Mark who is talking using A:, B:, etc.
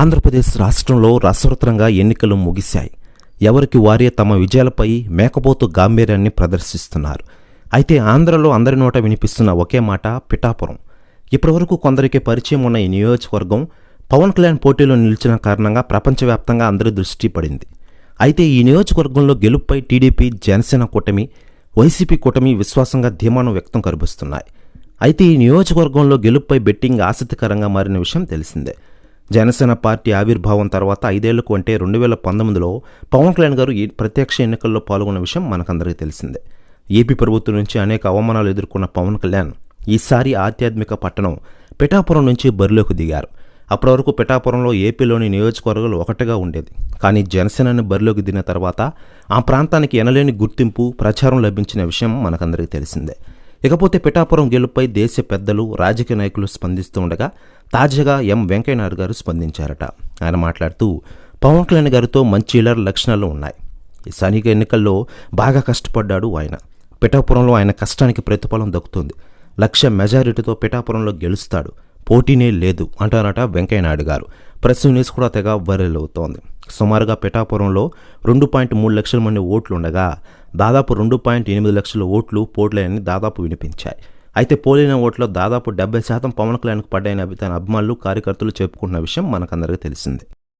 A: ఆంధ్రప్రదేశ్ రాష్ట్రంలో రసవత్తరంగా ఎన్నికలు ముగిశాయి. ఎవరికి వారే తమ విజయాలపై మేకపోతు గాంభీర్యాన్ని ప్రదర్శిస్తున్నారు. అయితే ఆంధ్రలో అందరి నోట వినిపిస్తున్న ఒకే మాట పిఠాపురం. ఇప్పటివరకు కొందరికి పరిచయం ఉన్న ఈ నియోజకవర్గం పవన్ కళ్యాణ్ పోటీలో నిలిచిన కారణంగా ప్రపంచవ్యాప్తంగా అందరి దృష్టి పడింది. అయితే ఈ నియోజకవర్గంలో గెలుపుపై టీడీపీ జనసేన కూటమి వైసీపీ కూటమి విశ్వాసంగా ధీమాను వ్యక్తం కనిపిస్తున్నాయి అయితే ఈ నియోజకవర్గంలో గెలుపుపై బెట్టింగ్ ఆసక్తికరంగా మారిన విషయం తెలిసిందే. జనసేన పార్టీ ఆవిర్భావం తర్వాత ఐదేళ్ళకు అంటే రెండు వేల పంతొమ్మిదిలో పవన్ కళ్యాణ్ గారు ఈ ప్రత్యక్ష ఎన్నికల్లో పాల్గొన్న విషయం మనకందరికీ తెలిసిందే. ఏపీ ప్రభుత్వం నుంచి అనేక అవమానాలు ఎదుర్కొన్న పవన్ కళ్యాణ్ ఈసారి ఆధ్యాత్మిక పట్టణం పిఠాపురం నుంచి బరిలోకి దిగారు. అప్పటి వరకు పిఠాపురంలో ఏపీలోని నియోజకవర్గాలు ఒకటిగా ఉండేది. కానీ జనసేనని బరిలోకి దిగిన తర్వాత ఆ ప్రాంతానికి ఎనలేని గుర్తింపు ప్రచారం లభించిన విషయం మనకందరికీ తెలిసిందే. ఇకపోతే పిఠాపురం గెలుపుపై దేశ పెద్దలు రాజకీయ నాయకులు స్పందిస్తూ ఉండగా తాజాగా ఎం వెంకయ్యనాయుడు గారు స్పందించారట. ఆయన మాట్లాడుతూ పవన్ కళ్యాణ్ గారితో మంచి ఇలర్ లక్షణాలు ఉన్నాయి. ఈ స్థానిక ఎన్నికల్లో బాగా కష్టపడ్డాడు ఆయన. పిఠాపురంలో ఆయన కష్టానికి ప్రతిఫలం దక్కుతుంది. లక్ష మెజారిటీతో పిఠాపురంలో గెలుస్తాడు. పోటీనే లేదు అంటారట వెంకయ్యనాయుడు గారు. ప్రెస్ న్యూస్ కూడా తెగ వైరల్ అవుతోంది. సుమారుగా పిఠాపురంలో రెండు పాయింట్ మూడు లక్షల మంది ఓట్లు ఉండగా దాదాపు రెండు పాయింట్ ఎనిమిది లక్షల ఓట్లు పోట్లేని దాదాపు వినిపించాయి. అయితే పోలిన ఓట్లో దాదాపు డెబ్బై శాతం పవన్ కళ్యాణ్కు పడ్డాయని తన అభిమానులు కార్యకర్తలు చెప్పుకుంటున్న విషయం మనకందరికీ తెలిసిందే.